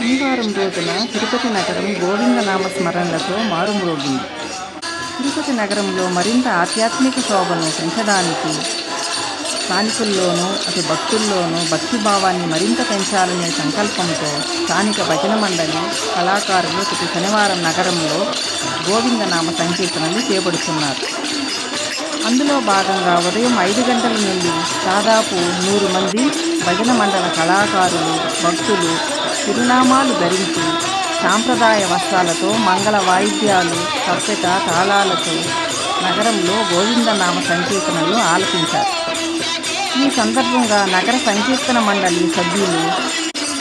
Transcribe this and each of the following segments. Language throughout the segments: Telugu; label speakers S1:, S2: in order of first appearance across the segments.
S1: శనివారం రోజున తిరుపతి నగరం గోవిందనామ స్మరణలతో మారుమ్రోగింది. తిరుపతి నగరంలో మరింత ఆధ్యాత్మిక శోభను పెంచడానికి స్థానికుల్లోనూ అటు భక్తుల్లోనూ భక్తిభావాన్ని మరింత పెంచాలనే సంకల్పంతో స్థానిక భజన మండలి కళాకారులు ప్రతి శనివారం నగరంలో గోవిందనామ సంకీర్తనలు చేపడుతున్నారు. అందులో భాగంగా ఉదయం ఐదు గంటల నుండి దాదాపు నూరు మంది భజన మండల కళాకారులు భక్తులు చిరునామాలు ధరించి సాంప్రదాయ వస్త్రాలతో మంగళ వాయిద్యాలు తప్పెట తాళాలతో నగరంలో గోవిందనామ సంకీర్తనలు ఆలపించారు. ఈ సందర్భంగా నగర సంకీర్తన మండలి సభ్యులు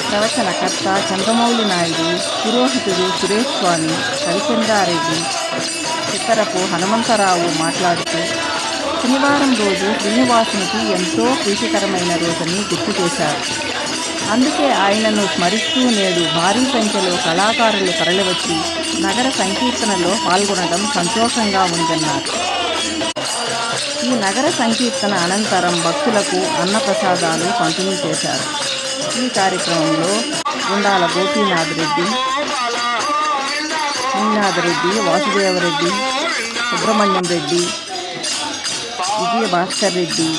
S1: ప్రవచనకర్త చంద్రమౌళి నాయుడు పురోహితుడు సురేష్ స్వామి రవిచంద్రారెడ్డి చిత్తరపు హనుమంతరావు మాట్లాడుతూ శనివారం రోజు శ్రీనివాసునికి ఎంతో ప్రీతికరమైన రోజని గుర్తు చేశారు. అందుకే ఆయనను స్మరిస్తూ నేడు భారీ సంఖ్యలో కళాకారులు తరలివచ్చి నగర సంకీర్తనలో పాల్గొనడం సంతోషంగా ఉందన్నారు. ఈ నగర సంకీర్తన అనంతరం భక్తులకు అన్నప్రసాదాలు పంపిణీ చేశారు. ఈ కార్యక్రమంలో ఉండాల గోపీనాథ్ రెడ్డి శ్రీనాథ్ రెడ్డి వాసుదేవరెడ్డి సుబ్రహ్మణ్యం రెడ్డి విజయ భాస్కర్ రెడ్డి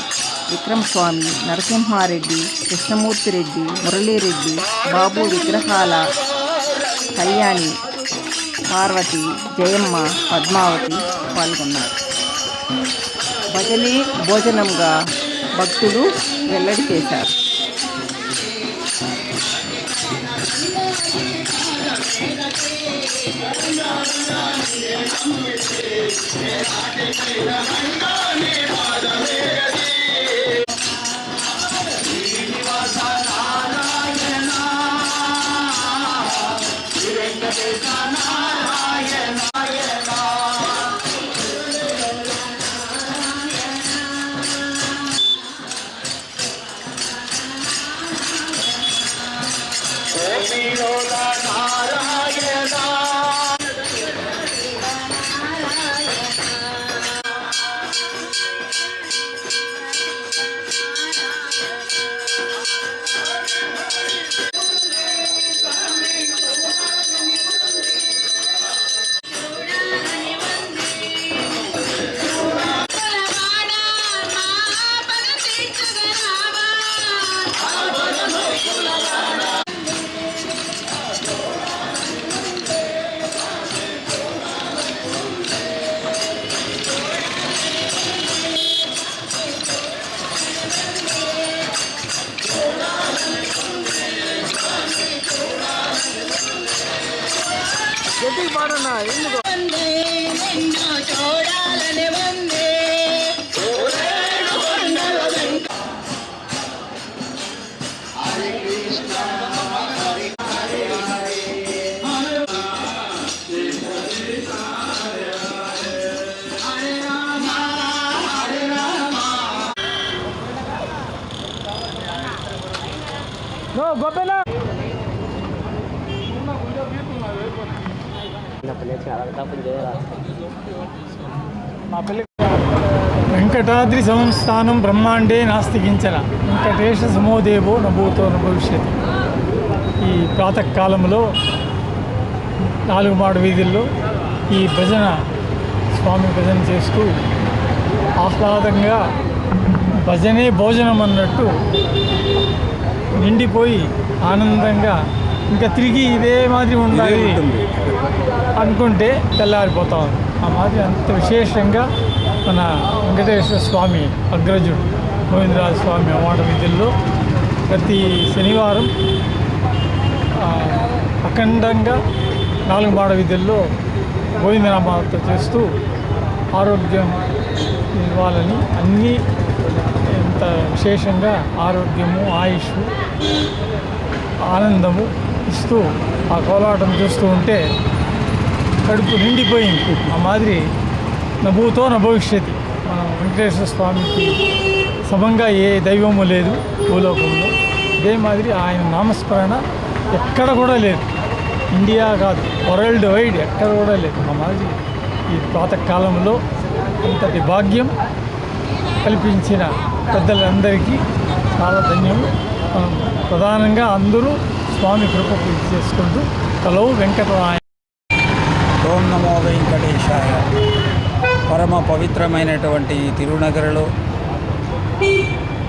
S1: విక్రమస్వామి నరసింహారెడ్డి కృష్ణమూర్తి రెడ్డి మురళీరెడ్డి బాబు విగ్రహాల కళ్యాణి పార్వతి జయమ్మ పద్మావతి పాల్గొన్నారు. భజనే భోజనంగా భక్తులు వెల్లడి చేశారు.
S2: నిన్ను చూడాలని ఉంది
S3: వెంకటాద్రి సంస్థానం బ్రహ్మాండే నాస్తికించన. వెంకటేశ సమోదేవో నభూతో భవిష్యత్ ఈ ప్రాతకాలంలో నాలుగు మాడు వీధుల్లో ఈ భజన స్వామి భజన చేస్తూ ఆహ్లాదంగా భజనే భోజనం అన్నట్టు నిండిపోయి ఆనందంగా ఇంకా తిరిగి ఇదే మాదిరి ఉండాలి అనుకుంటే తెల్లారిపోతా. ఉంది ఆ మాదిరి అంత విశేషంగా మన వెంకటేశ్వర స్వామి అగ్రజుడు గోవిందరాజ స్వామి అవార్డ విధుల్లో ప్రతి శనివారం అఖండంగా నాలుగు మాడ విధుల్లో గోవిందనామాలతో చేస్తూ ఆరోగ్యం ఇవ్వాలని అన్నీ ఎంత విశేషంగా ఆరోగ్యము ఆయుష్ ఆనందము ఇస్తూ ఆ కోలాటం చూస్తూ ఉంటే కడుపు నిండిపోయింది. ఆ మాదిరి నభూతో నభవిష్యతి మన వెంకటేశ్వర స్వామికి సమంగా ఏ దైవము లేదు భూలోకంలో. ఇదే మాదిరి ఆయన నామస్మరణ ఎక్కడ కూడా లేదు. ఇండియా కాదు వరల్డ్ వైడ్ ఎక్కడ కూడా లేదు. మా మాదిరి ఈ పాతకాలంలో అంతటి భాగ్యం కల్పించిన పెద్దలందరికీ చాలా ధన్యం ప్రధానంగా అందరూ స్వామి కృప పూజ చేసుకుంటూ కలవు వెంకటరాయ
S4: ఓం నమో వెంకటేశాయ. పరమ పవిత్రమైనటువంటి తిరునగరలో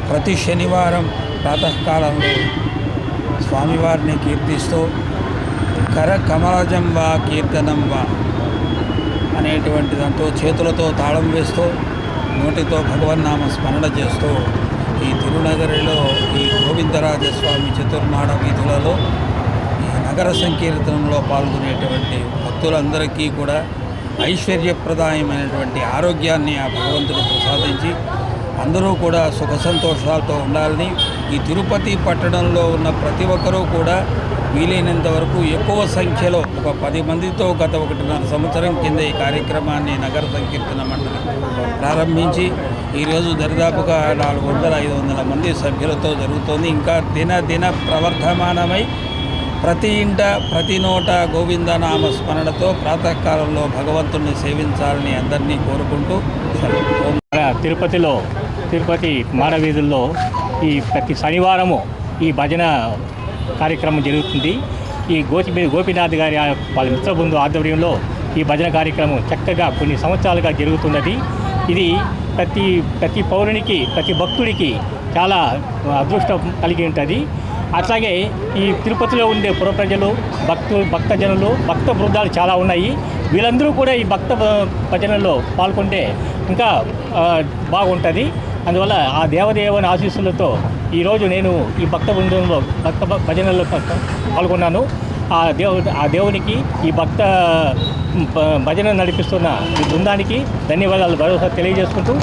S4: ప్రతి శనివారం ప్రాతకాలంలో స్వామివారిని కీర్తిస్తూ కర కమలజం వా కీర్తనం వా అనేటువంటి దాంతో చేతులతో తాళం వేస్తూ నోటితో భగవన్నామ స్మరణ చేస్తూ ఈ తిరునగరిలో ఈ గోవిందరాజస్వామి చతుర్మాడ వీధులలో ఈ నగర సంకీర్తనంలో పాల్గొనేటువంటి భక్తులందరికీ కూడా ఐశ్వర్యప్రదాయమైనటువంటి ఆరోగ్యాన్ని ఆ భగవంతుడు ప్రసాదించి అందరూ కూడా సుఖ సంతోషాలతో ఉండాలని ఈ తిరుపతి పట్టణంలో ఉన్న ప్రతి ఒక్కరూ కూడా వీలైనంత వరకు ఎక్కువ సంఖ్యలో ఒక పది మందితో గత ఒకటిన్నర సంవత్సరం కింద ఈ కార్యక్రమాన్ని నగర సంకీర్తన మండలి ప్రారంభించి ఈరోజు దరిదాపుగా నాలుగు వందల ఐదు వందల మంది సభ్యులతో జరుగుతోంది. ఇంకా దిన దిన ప్రవర్ధమానమై ప్రతి ఇంట ప్రతి నోట గోవిందనామ స్మరణతో ప్రాతకాలంలో భగవంతుణ్ణి సేవించాలని అందరినీ కోరుకుంటూ
S5: తిరుపతిలో తిరుపతి మాడవీధుల్లో ఈ ప్రతి శనివారము ఈ భజన కార్యక్రమం జరుగుతుంది. ఈ గోపి గోపీనాథ్ గారి వాళ్ళ మిత్రబృందు ఆధ్వర్యంలో ఈ భజన కార్యక్రమం చక్కగా కొన్ని సంవత్సరాలుగా జరుగుతున్నది. ఇది ప్రతి ప్రతి పౌరునికి ప్రతి భక్తుడికి చాలా అదృష్టం కలిగి ఉంటుంది. అట్లాగే ఈ తిరుపతిలో ఉండే పురప్రజలు భక్తు భక్తజనులు భక్త బృందాలు చాలా ఉన్నాయి. వీళ్ళందరూ కూడా ఈ భక్త భ- భజనలో పాల్గొంటే ఇంకా బాగుంటుంది. అందువల్ల ఆ దేవదేవుని ఆశీస్సులతో ఈరోజు నేను ఈ భక్త బృందంలో భక్త భ- పాల్గొన్నాను. ఆ దేవు ఆ దేవునికి ఈ భక్త భజన నడిపిస్తున్న ఈ బృందానికి ధన్యవాదాలు భరోసా తెలియజేసుకుంటూ